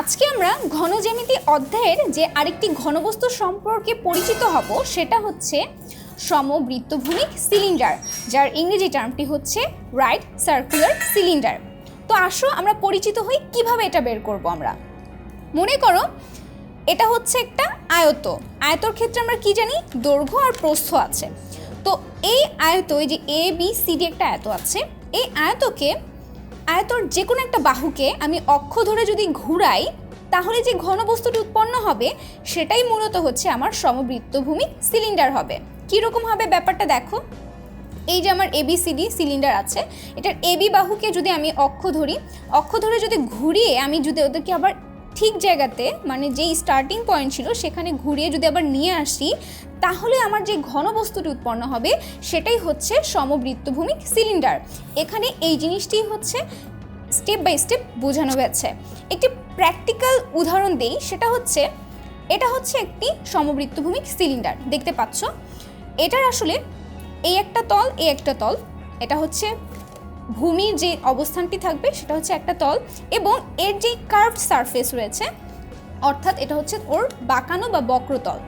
আজকে আমরা ঘনজ্যামিতি অধ্যায়ের যে আরেকটি ঘনবস্তু সম্পর্কে পরিচিত হব, সেটা হচ্ছে সমবৃত্তভূমিক সিলিন্ডার, যার ইংরেজি টার্মটি হচ্ছে রাইট সার্কুলার সিলিন্ডার তো আসো আমরা পরিচিত হই কীভাবে এটা বের করব আমরা। মনে করো, এটা হচ্ছে একটা আয়ত। আয়তর ক্ষেত্রে আমরা কি জানি? দৈর্ঘ্য আর প্রস্থ আছে। তো এই আয়ত এই যে এ বি সি ডি একটা আয়ত আছে, এই আয়তকে আয়তর যে কোনো একটা বাহুকে আমি অক্ষ ধরে যদি ঘুরাই, তাহলে যে ঘন ঘনবস্তুটি উৎপন্ন হবে, সেটাই মূলত হচ্ছে আমার সমবৃত্তভূমি সিলিন্ডার হবে। কীরকম হবে ব্যাপারটা দেখো। এই যে আমার এবিসিডি সিলিন্ডার আছে, এটার এবি বাহুকে যদি আমি অক্ষ ধরি, অক্ষ ধরে যদি ঘুরিয়ে আমি যদি ওদেরকে আবার ঠিক জায়গাতে মানে যেই স্টার্টিং পয়েন্ট ছিল, সেখানে ঘুরিয়ে যদি আবার নিয়ে আসি, তাহলে আমার যে ঘনবস্তুটি উৎপন্ন হবে, সেটাই হচ্ছে সমবৃত্তভূমিক সিলিন্ডার এখানে এই জিনিসটি হচ্ছে স্টেপ বাই স্টেপ বোঝানো হয়েছে একটি প্র্যাকটিক্যাল উদাহরণ দেই, সেটা হচ্ছে, এটা হচ্ছে একটি সমবৃত্তভূমিক সিলিন্ডার দেখতে পাচ্ছ? এটার আসলে এই একটা তল, এই একটা তল, এটা হচ্ছে ভূমির যে অবস্থানটি থাকবে সেটা হচ্ছে একটা তল এবং এর যে কার্ভড সারফেস রয়েছে, অর্থাৎ এটা হচ্ছে ওর বাঁকানো বা বক্রতল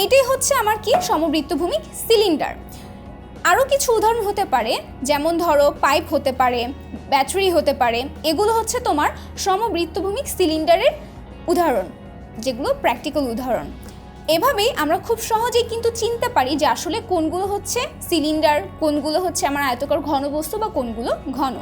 এইটাই হচ্ছে আমার কি সমবৃত্তভূমিক সিলিন্ডার। আরও কিছু উদাহরণ হতে পারে, যেমন ধরো পাইপ হতে পারে, ব্যাটারি হতে পারে, এগুলো হচ্ছে তোমার সমবৃত্তভূমিক সিলিন্ডারের উদাহরণ, যেগুলো প্র্যাকটিক্যাল উদাহরণ। এভাবেই আমরা খুব সহজেই কিন্তু চিনতে পারি যে আসলে কোনগুলো হচ্ছে সিলিন্ডার, কোনগুলো হচ্ছে আমার আয়তকার ঘনবস্তু বা কোনগুলো ঘন